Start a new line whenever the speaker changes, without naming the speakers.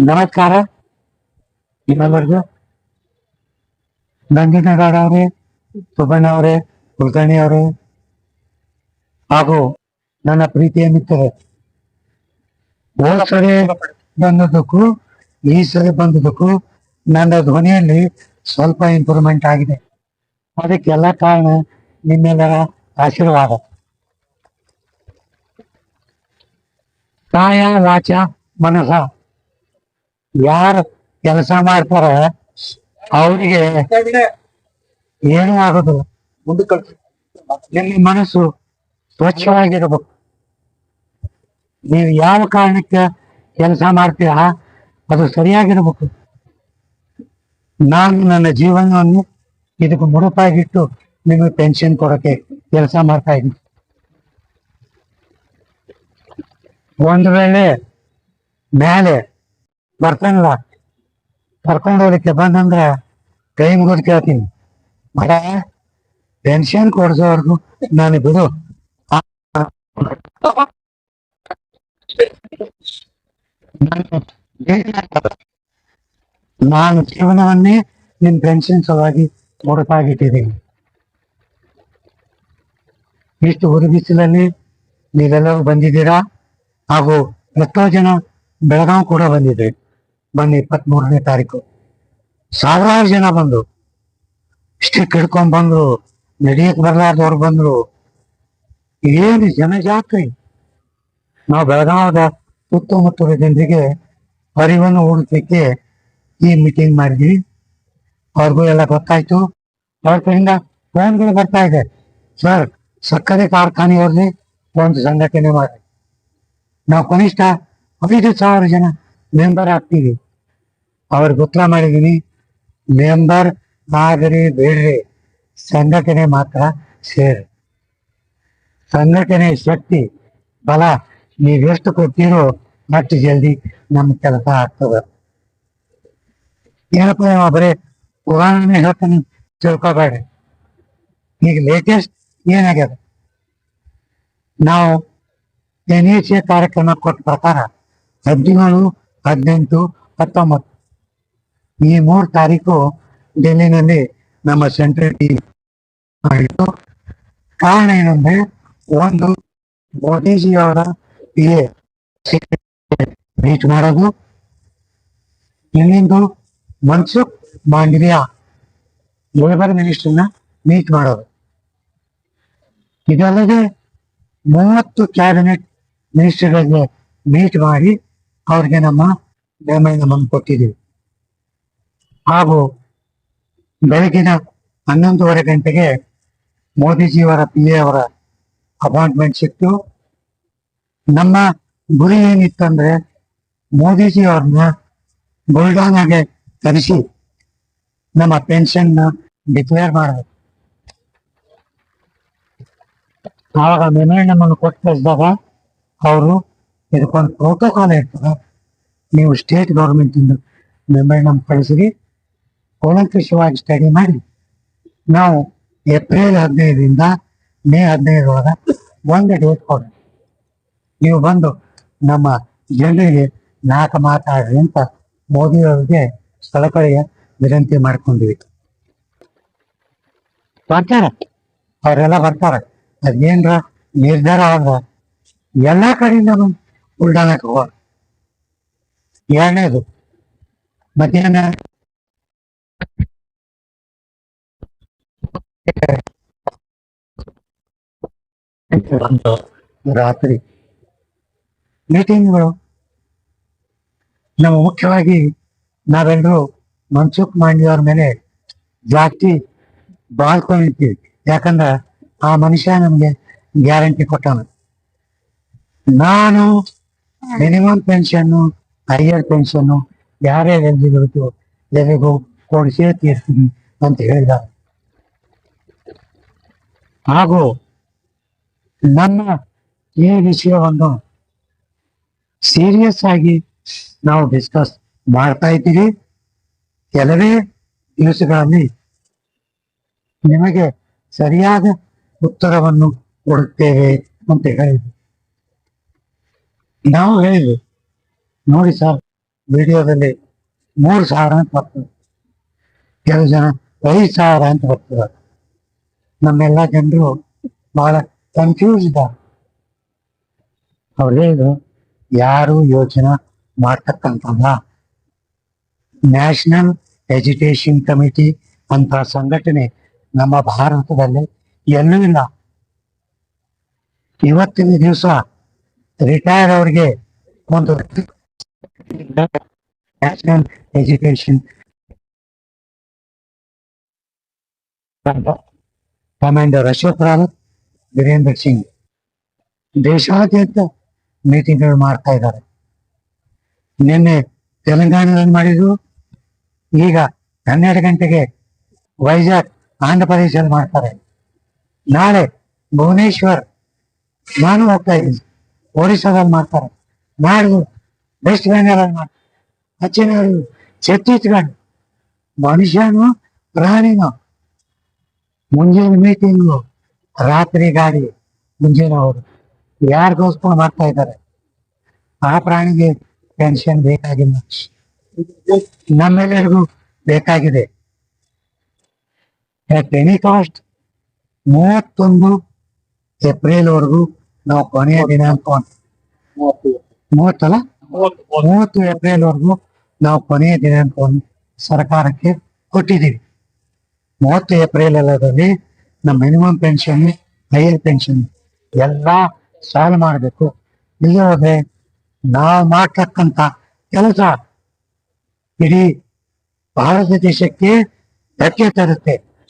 ನಮಸ್ಕಾರ. ನಿಮ್ಮೆಲ್ಲರಿಗೂ ನಂಜನಗೌಡ ಅವರೇ, ಸುಬ್ಬಣ್ಣ ಅವರೇ, ಕುಲಕರ್ಣಿ ಅವರೇ ಹಾಗೂ ನನ್ನ ಪ್ರೀತಿಯ ಮಿತ್ರರೇ. ಹೋದ ಸರಿ ಬಂದದ್ದಕ್ಕೂ, ಈ ಸರಿ ಬಂದದ್ದಕ್ಕೂ ನನ್ನ ಧ್ವನಿಯಲ್ಲಿ ಸ್ವಲ್ಪ ಇಂಪ್ರೂವ್ಮೆಂಟ್ ಆಗಿದೆ. ಅದಕ್ಕೆಲ್ಲ ಕಾರಣ ನಿಮ್ಮೆಲ್ಲರ ಆಶೀರ್ವಾದ. ಕಾಯ ವಾಚ ಮನಸ ಯಾರು ಕೆಲಸ ಮಾಡ್ತಾರ ಅವರಿಗೆ ಮುಂದೆ ಆಗೋದಿಲ್ಲ ನಿಮ್ಮ ಮನಸ್ಸು ಸ್ವಚ್ಛವಾಗಿರಬೇಕು. ನೀವು ಯಾವ ಕಾರಣಕ್ಕೆ ಕೆಲಸ ಮಾಡ್ತೀರಾ ಅದು ಸರಿಯಾಗಿರಬೇಕು. ನಾನು ನನ್ನ ಜೀವನವನ್ನು ಇದಕ್ಕೆ ಮುಡುಪಾಗಿಟ್ಟು ನಿಮಗೆ ಪೆನ್ಷನ್ ಕೊಡೋಕೆ ಕೆಲಸ ಮಾಡ್ತಾ ಇದ್ದೀನಿ. ಒಂದು ವೇಳೆ ಮೇಲೆ ಬರ್ತಾನಲ್ಲ ಕರ್ಕೊಂಡು ಹೋಗ್ಲಿಕ್ಕೆ ಬಂದಂದ್ರೆ ಕೈ ಮುಗಿದು ಕೇಳ್ತೀನಿ. ಮಗ ಪೆನ್ಷನ್ ಕೊಡ್ಸೋವರೆಗೂ ನಾನು ಬಿಡು. ನಾನು ನಾನು ಜೀವನವನ್ನೇ ನಿನ್ ಪೆನ್ಷನ್ ಸಲುವಾಗಿ ಮುಡುಪಾಗಿಟ್ಟಿದ್ದೀನಿ ಇಷ್ಟು ಬಿಸಿಲಲ್ಲಿ ನೀವೆಲ್ಲರೂ ಬಂದಿದ್ದೀರಾ? ಹಾಗೂ ಎಷ್ಟೋ ಜನ ಬೆಳಗಾವ್ ಕೂಡ ಬಂದಿದೆ. ಬನ್ನಿ ಇಪ್ಪತ್ತ್ ಮೂರನೇ ತಾರೀಕು. ಸಾವಿರಾರು ಜನ ಬಂದ್ರು. ಸ್ಟಿಕ್ ಹಿಡ್ಕೊಂಡ್ ಬಂದ್ರು. ನಡಿಯಕ್ ಬರ್ಲಾರ್ದವ್ರು ಬಂದ್ರು. ಏನು ಜನಜಾತ್ರೆ. ನಾವು ಬೆಳಗಾವದ ಸುತ್ತಮುತ್ತಲ ಜನರಿಗೆ ಅರಿವನ್ನು ಮೂಡಿಸ್ಲಿಕ್ಕೆ ಈ ಮೀಟಿಂಗ್ ಮಾಡಿದ್ವಿ. ಅವ್ರಿಗೂ ಎಲ್ಲ ಗೊತ್ತಾಯ್ತು. ಅವ್ರ ಕಡೆಯಿಂದ ಫೋನ್ಗಳು ಬರ್ತಾ ಇದೆ. ಸರ್, ಸಕ್ಕರೆ ಕಾರ್ಖಾನೆಯವ್ರಿ ಒಂದು ಸಂಘಟನೆ ಮಾಡಿ. ನಾವು ಕನಿಷ್ಠ ಐದು ಸಾವಿರ ಜನ ಮೆಂಬರ್ ಆಗ್ತೀವಿ. ಅವ್ರಿಗೆ ಉತ್ತರ ಮಾಡಿದೀನಿ? ಮೆಂಬರ್ ಆಗರಿ ಬೇಡ್ರಿ. ಸಂಘಟನೆ ಮಾತ್ರ ಸೇರಿ. ಸಂಘಟನೆ ಶಕ್ತಿ, ಬಲ, ನೀವೆಷ್ಟು ಕೊಡ್ತೀರೋ ಅಷ್ಟು ಜಲ್ದಿ ನಮ್ಮ ಕೆಲಸ ಆಗ್ತದ. ಏನಪ್ಪ ಇವ ಬರೀ ಪುರಾಣನೇ ಹೇಳ್ತಾನೆ ತಿಳ್ಕೊಬೇಡ್ರಿ. ಈಗ ಲೇಟೆಸ್ಟ್ ಏನಾಗ್ಯದ? ನಾವು ಎನ್ ಎ ಕಾರ್ಯಕ್ರಮ ಕೊಟ್ಟ ಪ್ರಕಾರ ಹದಿನೇಳು, ಹದಿನೆಂಟು, ಹತ್ತೊಂಬತ್ತು ಈ ಮೂರು ತಾರೀಕು ಡೆಲ್ಲಿನಲ್ಲಿ ನಮ್ಮ ಸೆಂಟ್ರಲ್ ಟೀಮ್ ಮಾಡಿತ್ತು ಕಾರಣ ಏನಂದ್ರೆ ಒಂದು ಮೋದಿಜಿಯವರ ಎ ಮೀಟ್ ಮಾಡೋದು. ಇನ್ನೊಂದು ಮನ್ಸುಖ್ ಮಾಂಡವಿಯಾ ಲೇಬರ್ ಮಿನಿಸ್ಟರ್ನ ಮೀಟ್ ಮಾಡೋದು. ಇದಲ್ಲದೆ ಮೂವತ್ತು ಕ್ಯಾಬಿನೆಟ್ ಮಿನಿಸ್ಟರ್ಗಳಿಗೆ ಮೀಟ್ ಮಾಡಿ ಅವ್ರಿಗೆ ನಮ್ಮ ಬೆಂಬಲ ಕೊಟ್ಟಿದ್ದೀವಿ. ಹಾಗೂ ಬೆಳಗಿನ ಹನ್ನೊಂದೂವರೆ ಗಂಟೆಗೆ ಮೋದಿಜಿಯವರ ಪಿ ಎ ಅವರ ಅಪಾಯಿಂಟ್ಮೆಂಟ್ ಸಿಕ್ತು. ನಮ್ಮ ಗುರಿ ಏನಿತ್ತಂದ್ರೆ ಮೋದಿಜಿ ಅವ್ರನ್ನ ಬುಲ್ಡಾನಾಗೆ ಕರೆಸಿ ನಮ್ಮ ಪೆನ್ಷನ್ ಡಿಕ್ಲೇರ್ ಮಾಡಬೇಕು. ಆವಾಗ ಅನ್ನು ಕೊಟ್ಟು ಕಳಿಸಿದಾಗ ಅವರು ಇದಕ್ಕೊಂದು ಪ್ರೋಟೋಕಾಲ್ ಇರ್ತದೆ ನೀವು ಸ್ಟೇಟ್ ಗೌರ್ಮೆಂಟ್ ಇಂದ ಮೆಮೊರಿಯಂ ಕಳಿಸಿರಿ. ಕೂಲಂಕಷವಾಗಿ ಸ್ಟಡಿ ಮಾಡಿ, ನಾವು ಏಪ್ರಿಲ್ ಹದಿನೈದರಿಂದ ಮೇ ಹದಿನೈದರೊಳಗೆ ಒಂದು ಡೇಟ್ ಕೊಡಿ ನೀವು ಬಂದು ನಮ್ಮ ಜನರಿಗೆ ನಾಲ್ಕು ಮಾತಾಡ್ರಿ ಅಂತ ಮೋದಿಯವರಿಗೆ ಸ್ಥಳಗಳಿಗೆ ವಿನಂತಿ ಮಾಡ್ಕೊಂಡಿವಿ. ಬರ್ತಾರೆ. ಅವರೆಲ್ಲ ಬರ್ತಾರೆ. ಅದೇನ್ರ ನಿರ್ಧಾರ ಆದ್ರ ಎಲ್ಲಾ ಕಡೆಯಿಂದ ಬಂದು ಉಲ್ಡಾಣಕ್ಕೆ ಎರಡನೇದು, ಮಧ್ಯಾಹ್ನ ರಾತ್ರಿ. ಮೀಟಿಂಗ್ಗಳು ನಾವು ಮುಖ್ಯವಾಗಿ ನಾವೆಲ್ಲರೂ ಮನ್ಸುಖ್ ಮಾಂಡಿಯವ್ರ ಮೇಲೆ ಜಾಸ್ತಿ ಬಾಳ್ಕೊಂಡಿರ್ತೀವಿ ಯಾಕಂದ್ರೆ ಆ ಮನುಷ್ಯ ನಮ್ಗೆ ಗ್ಯಾರಂಟಿ ಕೊಟ್ಟವನು. ನಾನು ಮಿನಿಮಮ್ ಪೆನ್ಷನ್ನು, ಹೈಯರ್ ಪೆನ್ಷನ್ನು ಯಾರ್ಯಾರು ಎಲ್ಲಿರುತ್ತೋ ಎಲ್ಲಿಗೂ ಕೊಡಿಸೇ ತೀರ್ತೀನಿ ಅಂತ ಹೇಳಿದ ಹಾಗೂ ನನ್ನ ಈ ವಿಷಯವನ್ನು ಸೀರಿಯಸ್ ಆಗಿ ನಾವು ಡಿಸ್ಕಸ್ ಮಾಡ್ತಾ ಇದ್ದೀವಿ. ಕೆಲವೇ ದಿವಸಗಳಲ್ಲಿ ನಿಮಗೆ ಸರಿಯಾದ ಉತ್ತರವನ್ನು ಕೊಡುತ್ತೇವೆ ಅಂತ ಹೇಳಿದ್ವಿ. ನಾವು ಹೇಳಿದ್ವಿ ನೋಡಿ ಸರ್, ವಿಡಿಯೋದಲ್ಲಿ ಮೂರು ಸಾವಿರ ಅಂತ ಬರ್ತದೆ. ಕೆಲವು ಜನ ಐದು ಸಾವಿರ ಅಂತ ಬರ್ತದೆ. ನಮ್ಮೆಲ್ಲ ಜನರು ಬಹಳ ಕನ್ಫ್ಯೂಸ್ ಇದ್ದಾರೆ ಅವ್ರು ಹೇಳಿದ್ರು, ಯಾರು ಯೋಚನೆ ಮಾಡ್ತಕ್ಕಂಥಲ್ಲ ನ್ಯಾಷನಲ್ ಎಜುಕೇಶನ್ ಕಮಿಟಿ ಅಂತ ಸಂಘಟನೆ ನಮ್ಮ ಭಾರತದಲ್ಲಿ ಎಲ್ಲೂ ಇಲ್ಲ. ಇವತ್ತಿನ ದಿವಸ ರಿಟೈರ್ ಅವರಿಗೆ ಒಂದು national education commander Ashok Rawat Virendra Singh ದೇಶಾದ್ಯಂತ ಮೀಟಿಂಗ್ಗಳು ಮಾಡ್ತಾ ಇದ್ದಾರೆ. ನಿನ್ನೆ ತೆಲಂಗಾಣದಲ್ಲಿ ಮಾಡಿದ್ರು ಈಗ ಹನ್ನೆರಡು ಗಂಟೆಗೆ ವೈಜಾಗ್ ಆಂಧ್ರ ಪ್ರದೇಶದಲ್ಲಿ ಮಾಡ್ತಾರೆ. ನಾಳೆ ಭುವನೇಶ್ವರ್ ನಾನು ಹೋಗ್ತಾ ಇದ್ದೀನಿ. ಒರಿಸ್ಸಾದಲ್ಲಿ ಮಾಡ್ತಾರೆ. ನಾಡ್ದು ವೆಸ್ಟ್ ಬೆಂಗಾಲಲ್ಲಿ ಮಾಡ್ತಾರೆ. ಅಚ್ಚಿನ ಛತ್ತೀಸ್ಗಢ ಮನುಷ್ಯನು ಪ್ರಾಣಿನೂ ಮುಂಜಾನೆ ಮೀಟಿಂಗು ರಾತ್ರಿ ಗಾಡಿ ಮುಂಜಾನೆ ಅವರು. ಯಾರಿಗೋಸ್ಕರ ಮಾಡ್ತಾ ಇದ್ದಾರೆ? ಆ ಪ್ರಾಣಿಗೆ ಪೆನ್ಷನ್ ಬೇಕಾಗಿಲ್ಲ. ನಮ್ಮೆಲ್ಲರಿಗೂ ಬೇಕಾಗಿದೆ. ಅಟ್ ಎನಿ ಕಾಸ್ಟ್ ಮೂವತ್ತೊಂದು ಏಪ್ರಿಲ್ ವರೆಗೂ ನಾವು ಕೊನೆಯ ದಿನಾಂಕವನ್ನು ಮೂವತ್ತಲ್ಲ ಮೂವತ್ತು ಏಪ್ರಿಲ್ ವರೆಗೂ ನಾವು ಕೊನೆಯ ದಿನಾಂಕವನ್ನು ಸರ್ಕಾರಕ್ಕೆ ಕೊಟ್ಟಿದ್ದೀವಿ. ಮೂವತ್ತು ಏಪ್ರಿಲ್ ಎಲ್ಲದಲ್ಲಿ ನಮ್ಮ ಮಿನಿಮಮ್ ಪೆನ್ಷನ್ ಹೈಯರ್ ಪೆನ್ಷನ್ ಎಲ್ಲ ಸಾಲ ಮಾಡಬೇಕು. ಇಲ್ಲಿ ಹೋದ್ರೆ ನಾವು ಮಾಡ್ತಕ್ಕಂಥ ಕೆಲಸ ಇಡೀ ಭಾರತ ದೇಶಕ್ಕೆ ಧಕ್ಕೆ ತರುತ್ತೆ.